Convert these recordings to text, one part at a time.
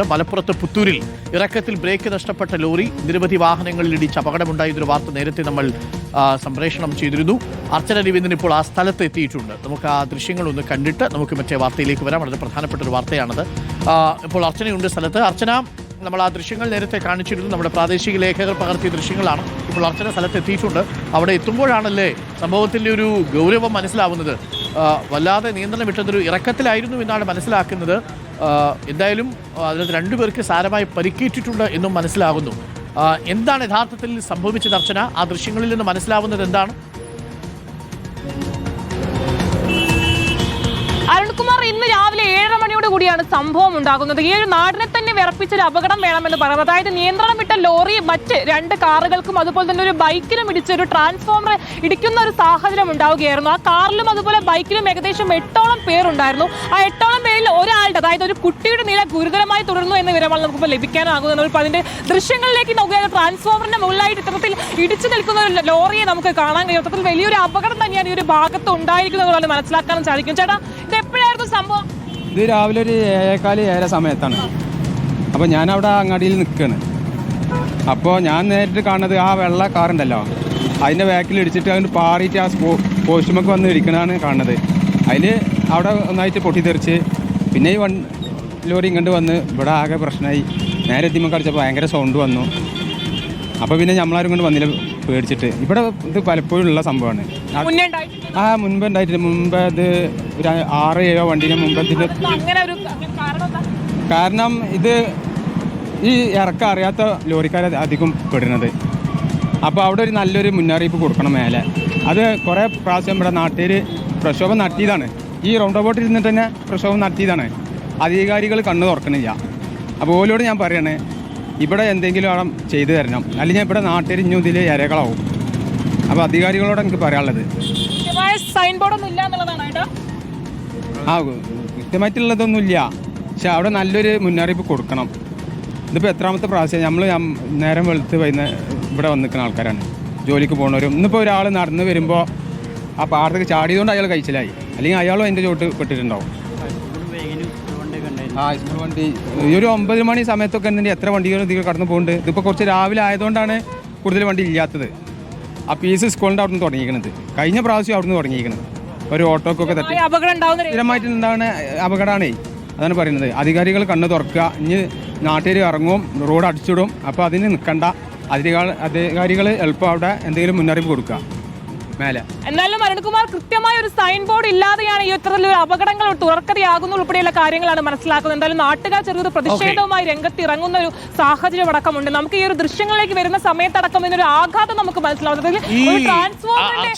മലപ്പുറത്ത് പുത്തൂരിൽ ഇറക്കത്തിൽ ബ്രേക്ക് നഷ്ടപ്പെട്ട ലോറി നിരവധി വാഹനങ്ങളിൽ ഇടിച്ച് അപകടമുണ്ടായ ഒരു വാർത്ത നേരത്തെ നമ്മൾ സംപ്രേഷണം ചെയ്തിരുന്നു. അർച്ചന രവീന്ദ്രൻ ഇപ്പോൾ ആ സ്ഥലത്ത് എത്തിയിട്ടുണ്ട്. നമുക്ക് ആ ദൃശ്യങ്ങളൊന്ന് കണ്ടിട്ട് നമുക്ക് മറ്റേ വാർത്തയിലേക്ക് വരാം. വളരെ പ്രധാനപ്പെട്ട ഒരു വാർത്തയാണത്. ഇപ്പോൾ അർച്ചനയുണ്ട് സ്ഥലത്ത്. അർച്ചന നമ്മൾ ആ ദൃശ്യങ്ങൾ നേരത്തെ കാണിച്ചിരുന്നു. നമ്മുടെ പ്രാദേശിക ലേഖകർ പകർത്തിയ ദൃശ്യങ്ങളാണ്. ഇപ്പോൾ അർച്ചന സ്ഥലത്ത് എത്തിയിട്ടുണ്ട്. അവിടെ എത്തുമ്പോഴാണല്ലേ സംഭവത്തിന്റെ ഒരു ഗൗരവം മനസ്സിലാവുന്നത്? വല്ലാതെ നിയന്ത്രണം വിട്ടതൊരു ഇറക്കത്തിലായിരുന്നു എന്നാണ് മനസ്സിലാക്കുന്നത്. എന്തായാലും അതിനകത്ത് രണ്ടുപേർക്ക് സാരമായി പരിക്കേറ്റിട്ടുണ്ട് എന്നും മനസ്സിലാകുന്നു. എന്താണ് യഥാർത്ഥത്തിൽ സംഭവിച്ച അർച്ചന ആ ദൃശ്യങ്ങളിൽ നിന്ന് മനസ്സിലാവുന്നത് എന്താണ്? അരുൺകുമാർ ഇന്ന് രാവിലെ ഏഴര മണിയോട് കൂടിയാണ് സംഭവം ഉണ്ടാകുന്നത്. ഈ ഒരു നാടിനെ തന്നെ വിറപ്പിച്ച ഒരു അപകടം വേണമെന്ന് പറയുന്നത്. അതായത് നിയന്ത്രണം വിട്ട ലോറി മറ്റ് രണ്ട് കാറുകൾക്കും അതുപോലെ തന്നെ ഒരു ബൈക്കിലും ഇടിച്ച് ഒരു ട്രാൻസ്ഫോമർ ഇടിക്കുന്ന ഒരു സാഹചര്യം ഉണ്ടാവുകയായിരുന്നു. ആ കാറിലും അതുപോലെ ബൈക്കിലും ഏകദേശം എട്ടോളം പേരുണ്ടായിരുന്നു. ആ എട്ടോളം പേരിൽ ഒരാളുടെ അതായത് ഒരു കുട്ടിയുടെ നില ഗുരുതരമായി തുടർന്നു എന്ന വിവരമാണ് നമുക്കിപ്പോൾ ലഭിക്കാനാകുന്നത്. നമ്മൾ അതിന്റെ ദൃശ്യങ്ങളിലേക്ക് നോക്കിയാൽ ട്രാൻസ്ഫോമറിന്റെ മുകളിലായിട്ട് ഇത്തരത്തിൽ ഇടിച്ചു നിൽക്കുന്ന ഒരു ലോറിയെ നമുക്ക് കാണാൻ കഴിയും. അത്തരത്തിൽ വലിയൊരു അപകടം തന്നെയാണ് ഈ ഒരു ഭാഗത്ത് ഉണ്ടായിരിക്കുന്നത് മനസ്സിലാക്കാനും സാധിക്കും. ചേട്ടാ ഇത് എപ്പോഴായിരുന്നു സംഭവം? ഇത് രാവിലെ ഒരു ഏഴേക്കാൽ ഏഴര സമയത്താണ്. അപ്പോൾ ഞാൻ അവിടെ അങ്ങാടിയിൽ നിൽക്കുകയാണ് അപ്പോൾ ഞാൻ നേരിട്ട് കാണുന്നത് ആ വെള്ള കാറുണ്ടല്ലോ. അതിന്റെ ബാക്കിൽ ഇടിച്ചിട്ട് അതിന് പാറിയിട്ട് ആ സ്പോ പോസ്റ്റുമൊക്കെ വന്ന് ഇരിക്കണതാണ് കാണുന്നത്. അതിൽ അവിടെ ഒന്നായിട്ട് പൊട്ടിത്തെറിച്ച് പിന്നെ ഈ വൺ ലോറി ഇങ്ങോട്ട് വന്ന് ഇവിടെ ആകെ പ്രശ്നമായി. നേരെ എത്തിയുമ്പോൾ കടിച്ചപ്പോൾ ഭയങ്കര സൗണ്ട് വന്നു. അപ്പോൾ പിന്നെ നമ്മളാരും കൊണ്ട് വന്നില്ല. പേടിച്ചിട്ട്. ഇവിടെ ഇത് പലപ്പോഴും ഉള്ള സംഭവമാണ്. ആ- മുൻപ് ഉണ്ടായിട്ടില്ല. മുമ്പ് അത് ഒരു ആറ് ഏഴോ വണ്ടീനെ മുമ്പ് ഇതിന് കാരണം ഇത് ഈ ഇറക്കം അറിയാത്ത ലോറിക്കാരെ അധികം പെടുന്നത്. അപ്പോൾ അവിടെ ഒരു നല്ലൊരു മുന്നറിയിപ്പ് കൊടുക്കണം മേലെ. അത് കുറേ പ്രാവശ്യം ഇവിടെ നാട്ടിൽ പ്രക്ഷോഭം നടത്തിയതാണ്. ഈ റൗണ്ട് അബൌട്ടിൽ ഇരുന്നിട്ട് തന്നെ പ്രക്ഷോഭം നടത്തിയതാണ്. അധികാരികൾ കണ്ണു തുറക്കണില്ല. അപ്പോൾ ഓലോട് ഞാൻ പറയണേ ഇവിടെ എന്തെങ്കിലും അവിടെ ചെയ്തു തരണം. അല്ലെങ്കിൽ ഞാൻ ഇവിടെ നാട്ടിൽ ഇഞ്ഞും ഇതിൽ ഇരകളാവും. അപ്പോൾ അധികാരികളോട് എനിക്ക് പറയാനുള്ളത്. ആ സൈൻ ഇല്ല എന്നുള്ളതാണ് ആ കൃത്യമായിട്ടുള്ളതൊന്നുമില്ല. പക്ഷെ അവിടെ നല്ലൊരു മുന്നറിയിപ്പ് കൊടുക്കണം. ഇതിപ്പോൾ എത്രാമത്തെ പ്രാവശ്യം നമ്മൾ നേരം വെളുത്ത് വൈകുന്ന ഇവിടെ വന്ന് നിൽക്കുന്ന ആൾക്കാരാണ്. ജോലിക്ക് പോകുന്നവരും ഇന്നിപ്പോൾ ഒരാൾ നടന്ന് വരുമ്പോൾ ആ പാടത്തേക്ക് ചാടിയതുകൊണ്ട് അയാൾ കഴിച്ചിലായി. അല്ലെങ്കിൽ അയാളും അതിന്റെ ചോട്ട് പെട്ടിട്ടുണ്ടാവും. ആ സ്കൂൾ വണ്ടി. ഈ ഒരു ഒമ്പത് മണി സമയത്തൊക്കെ എന്തെങ്കിലും എത്ര വണ്ടികൾ ഇതിൽ കടന്നു പോകുന്നുണ്ട്. ഇതിപ്പോൾ കുറച്ച് രാവിലെ ആയതുകൊണ്ടാണ് കൂടുതൽ വണ്ടി ഇല്ലാത്തത്. ആ പീസ് സ്കൂളിന്റെ അവിടെ നിന്ന് തുടങ്ങിയിരിക്കുന്നത് കഴിഞ്ഞ പ്രാവശ്യം അവിടെ നിന്ന് തുടങ്ങിയിരിക്കുന്നത് ഒരു ഓട്ടോക്കൊക്കെ തട്ടി. സ്ഥിരമായിട്ട് ഉണ്ടാകുന്ന അപകടമാണേ. അതാണ് പറയുന്നത്. അധികാരികൾ കണ്ണ് തുറക്കുക. ഇനി നാട്ടുകാർ ഇറങ്ങും റോഡ് അടിച്ചിടും. അപ്പോൾ അതിന് നിൽക്കണ്ട അധികാര അധികാരികൾ എളുപ്പം അവിടെ എന്തെങ്കിലും മുന്നറിയിപ്പ് കൊടുക്കുക. മേലെ. എന്നാലും അരുൺകുമാർ കൃത്യമായ ഒരു സൈൻ ബോർഡ് ഇല്ലാതെയാണ് ഈ ഇത്തരത്തിലൊരു അപകടങ്ങൾ തുറക്കതയാകുന്നു ഉൾപ്പെടെയുള്ള കാര്യങ്ങളാണ് മനസ്സിലാക്കുന്നത്. എന്തായാലും നാട്ടുകാർ ചെറിയൊരു പ്രതിഷേധവുമായി രംഗത്ത് ഇറങ്ങുന്ന ഒരു സാഹചര്യം അടക്കമുണ്ട്. നമുക്ക് ഈ ഒരു ദൃശ്യങ്ങളിലേക്ക് വരുന്ന സമയത്തടക്കം ഇതിനൊരു ആഘാതം നമുക്ക് മനസ്സിലാവുന്നത് ഒരു ട്രാൻസ്ഫോമറിന്റെ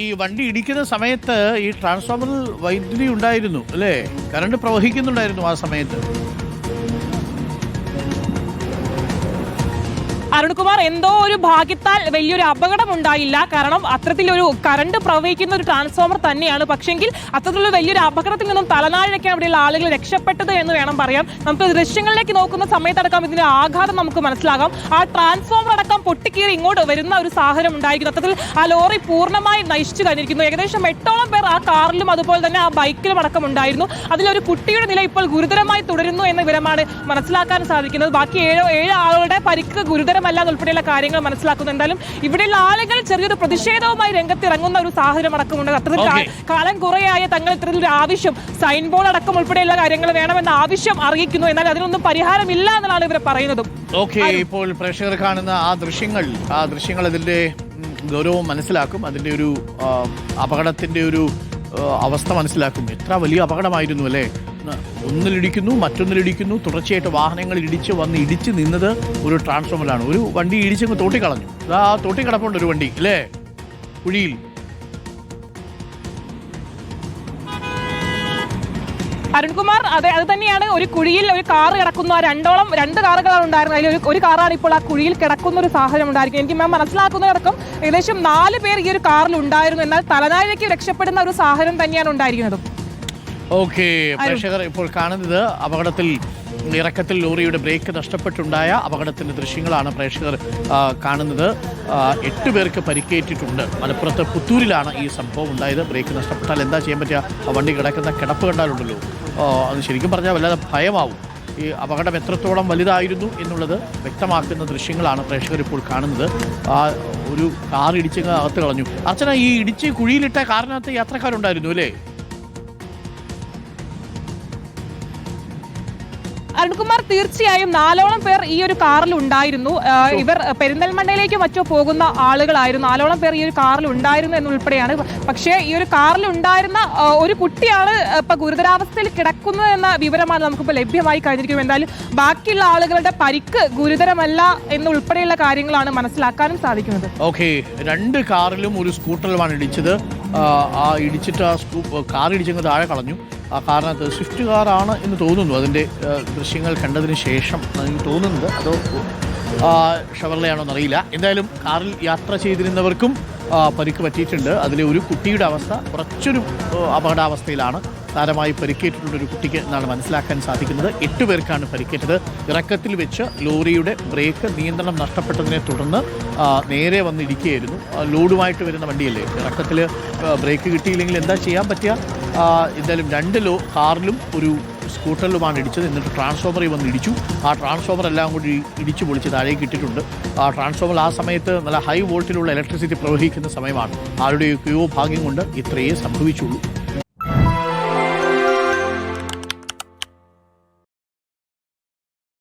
ഈ വണ്ടി ഇടിക്കുന്ന സമയത്ത് ഈ ട്രാൻസ്ഫോമറിൽ വൈദ്യുതി ഉണ്ടായിരുന്നു അല്ലേ? കറണ്ട് പ്രവഹിക്കുന്നുണ്ടായിരുന്നു ആ സമയത്ത്. അരുൺകുമാർ എന്തോ ഒരു ഭാഗ്യത്താൽ വലിയൊരു അപകടം ഉണ്ടായില്ല കാരണം അത്തരത്തിലൊരു കറണ്ട് പ്രവഹിക്കുന്ന ഒരു ട്രാൻസ്ഫോമർ തന്നെയാണ്. പക്ഷെങ്കിൽ അത്തരത്തിലുള്ള വലിയൊരു അപകടത്തിൽ നിന്നും തലനാഴിഴയ്ക്കാണ് അവിടെയുള്ള ആളുകൾ രക്ഷപ്പെട്ടത് എന്ന് വേണം പറയാം. നമുക്ക് ദൃശ്യങ്ങളിലേക്ക് നോക്കുന്ന സമയത്തടക്കം ഇതിന്റെ ആഘാതം നമുക്ക് മനസ്സിലാകാം. ആ ട്രാൻസ്ഫോമർ അടക്കം പൊട്ടിക്കീറി ഇങ്ങോട്ട് വരുന്ന ഒരു സാഹചര്യം ഉണ്ടായിരിക്കുന്നു. അത്തരത്തിൽ ആ ലോറി പൂർണമായി നശിച്ചു കഴിഞ്ഞിരിക്കുന്നു. ഏകദേശം എട്ടോളം പേർ ആ കാറിലും അതുപോലെ തന്നെ ആ ബൈക്കിലും അടക്കം ഉണ്ടായിരുന്നു. അതിലൊരു കുട്ടിയുടെ നില ഇപ്പോൾ ഗുരുതരമായി തുടരുന്നു എന്ന വിവരമാണ് മനസ്സിലാക്കാൻ സാധിക്കുന്നത്. ബാക്കി ഏഴോ ഏഴ് ആളുകളുടെ പരിക്ക് ഗുരുതരമല്ല എന്നുൾപ്പെടെയുള്ള കാര്യങ്ങൾ മനസ്സിലാക്കുന്നു. എന്തായാലും ഇവിടെയുള്ള ആളുകൾ ചെറിയൊരു പ്രതിഷേധവുമായി രംഗത്തിറങ്ങുന്ന ഒരു സാഹചര്യം അടക്കമുണ്ട്. അത്തരത്തിൽ Okay. കാലം കുറേയായ തങ്ങൾ ഇത്തരത്തിലൊരു ആവശ്യം സൈൻ ബോർഡ് അടക്കം ഉൾപ്പെടെയുള്ള കാര്യങ്ങൾ വേണമെന്ന ആവശ്യം അറിയിക്കുന്നു എന്നാൽ അതിനൊന്നും പരിഹാരമില്ല എന്നാണ് ഇവർ പറയുന്നതും. ഓക്കെ ഇപ്പോൾ പ്രേക്ഷകർ കാണുന്ന ആ ദൃശ്യങ്ങൾ ആ ദൃശ്യങ്ങൾ അതിന്റെ ഗൗരവം മനസ്സിലാക്കും. അതിന്റെ ഒരു അപകടത്തിന്റെ ഒരു അവസ്ഥ മനസ്സിലാക്കും. എത്ര വലിയ അപകടമായിരുന്നു അല്ലേ? ഒന്നിലിടിക്കുന്നു മറ്റൊന്നിലിടിക്കുന്നു. തുടർച്ചയായിട്ട് വാഹനങ്ങളിൽ ഇടിച്ച് വന്ന് ഇടിച്ച് നിന്നത് ഒരു ട്രാൻസ്ഫോമറിലാണ് ഒരു വണ്ടി ഇടിച്ചങ്ങ് തോട്ടിക്കളഞ്ഞു. ആ തോട്ടിക്കിടപ്പുണ്ട് ഒരു വണ്ടി അല്ലേ? കുഴിയിൽ. അരുൺകുമാർ അതെ അത് തന്നെയാണ്. ഒരു കുഴിയിൽ ഒരു കാർ കിടക്കുന്ന. രണ്ടോളം രണ്ട് കാറുകളാണ് ഉണ്ടായിരുന്നത്. അതിൽ ഒരു കാറാണ് ഇപ്പോൾ ആ കുഴിയിൽ കിടക്കുന്ന ഒരു സാഹചര്യം ഉണ്ടായിരിക്കും എനിക്ക് മാം മനസ്സിലാക്കുന്നതടക്കം ഏകദേശം നാല് പേർ ഈ ഒരു കാറിൽ ഉണ്ടായിരുന്നു. എന്നാൽ തലനാഴിലേക്ക് രക്ഷപ്പെടുന്ന ഒരു സാഹചര്യം തന്നെയാണ് ഉണ്ടായിരിക്കുന്നത്. ഓക്കെ പ്രേക്ഷകർ ഇപ്പോൾ കാണുന്നത് അപകടത്തിൽ ഇറക്കത്തിൽ ലോറിയുടെ ബ്രേക്ക് നഷ്ടപ്പെട്ടുണ്ടായ അപകടത്തിന്റെ ദൃശ്യങ്ങളാണ് പ്രേക്ഷകർ കാണുന്നത്. എട്ട് പേർക്ക് പരിക്കേറ്റിട്ടുണ്ട്. മലപ്പുറത്ത് പുത്തൂരിലാണ് ഈ സംഭവം ഉണ്ടായത്. ബ്രേക്ക് നഷ്ടപ്പെട്ടാൽ എന്താ ചെയ്യാൻ പറ്റുക? ആ വണ്ടി കിടക്കുന്ന കിടപ്പ് കണ്ടാലുണ്ടല്ലോ. അത് ശരിക്കും പറഞ്ഞാൽ വല്ലാതെ ഭയമാവും. ഈ അപകടം എത്രത്തോളം വലുതായിരുന്നു എന്നുള്ളത് വ്യക്തമാക്കുന്ന ദൃശ്യങ്ങളാണ് പ്രേക്ഷകർ ഇപ്പോൾ കാണുന്നത്. ആ ഒരു കാർ ഇടിച്ചങ്ങ് അകത്ത് കളഞ്ഞു. അർച്ചന ഈ ഇടിച്ച് കുഴിയിലിട്ട കാറിനകത്ത് യാത്രക്കാരുണ്ടായിരുന്നു അല്ലേ? അരുൺകുമാർ തീർച്ചയായും നാലോളം പേർ ഈ ഒരു കാറിൽ ഉണ്ടായിരുന്നു. ഇവർ പെരിന്തൽമണ്ണയിലേക്ക് മറ്റോ പോകുന്ന ആളുകളായിരുന്നു. നാലോളം പേർ ഈ ഒരു കാറിൽ ഉണ്ടായിരുന്നു എന്നുൾപ്പെടെയാണ്. പക്ഷേ ഈ ഒരു കാറിൽ ഉണ്ടായിരുന്ന ഒരു കുട്ടിയാണ് ഇപ്പൊ ഗുരുതരാവസ്ഥയിൽ കിടക്കുന്നത് എന്ന വിവരമാണ് നമുക്കിപ്പോൾ ലഭ്യമായി കഴിഞ്ഞിരിക്കുന്നത്. എന്തായാലും ബാക്കിയുള്ള ആളുകളുടെ പരിക്ക് ഗുരുതരമല്ല എന്നുൾപ്പെടെയുള്ള കാര്യങ്ങളാണ് മനസ്സിലാക്കാനും സാധിക്കുന്നത്. ഓക്കെ രണ്ട് കാറിലും ഒരു സ്കൂട്ടറിലുമാണ് ഇടിച്ചത്. ആ, ഇടിച്ചിട്ട് ആ കാർ ഇടിച്ചങ്ങ് താഴെ കളഞ്ഞു. ആ കാറിനകത്ത് സ്വിഫ്റ്റ് കാറാണ് എന്ന് തോന്നുന്നു. അതിന്റെ ദൃശ്യങ്ങൾ കണ്ടതിന് ശേഷം എനിക്ക് തോന്നുന്നത്. അതോ ഷവർലയാണോ എന്നറിയില്ല. എന്തായാലും കാറിൽ യാത്ര ചെയ്തിരുന്നവർക്കും പരിക്ക് പറ്റിയിട്ടുണ്ട്. അതിലെ ഒരു കുട്ടിയുടെ അവസ്ഥ കുറച്ചൊരു അപകടാവസ്ഥയിലാണ്. താരമായി പരിക്കേറ്റിട്ടുള്ള ഒരു കുട്ടിക്ക് എന്നാണ് മനസ്സിലാക്കാൻ സാധിക്കുന്നത്. എട്ട് പേർക്കാണ് പരിക്കേറ്റത്. ഇറക്കത്തിൽ വെച്ച് ലോറിയുടെ ബ്രേക്ക് നിയന്ത്രണം നഷ്ടപ്പെട്ടതിനെ തുടർന്ന് നേരെ വന്നിരിക്കുകയായിരുന്നു. ലോഡുമായിട്ട് വരുന്ന വണ്ടിയല്ലേ? ഇറക്കത്തിൽ ബ്രേക്ക് കിട്ടിയില്ലെങ്കിൽ എന്താ ചെയ്യാൻ പറ്റുക? എന്തായാലും രണ്ട് ലോ കാറിലും ഒരു സ്കൂട്ടറിലുമാണ് ഇടിച്ചത്. എന്നിട്ട് ട്രാൻസ്ഫോമറിൽ വന്ന് ഇടിച്ചു. ആ ട്രാൻസ്ഫോമർ എല്ലാം കൂടി ഇടിച്ചു പൊളിച്ച് താഴേക്ക് ഇട്ടിട്ടുണ്ട്. ആ ട്രാൻസ്ഫോമർ ആ സമയത്ത് നല്ല ഹൈ വോൾട്ടിലുള്ള ഇലക്ട്രിസിറ്റി പ്രവഹിക്കുന്ന സമയമാണ്. ആരുടെയൊക്കെയോ ഭാഗ്യം കൊണ്ട് ഇത്രയേ സംഭവിച്ചുള്ളൂ.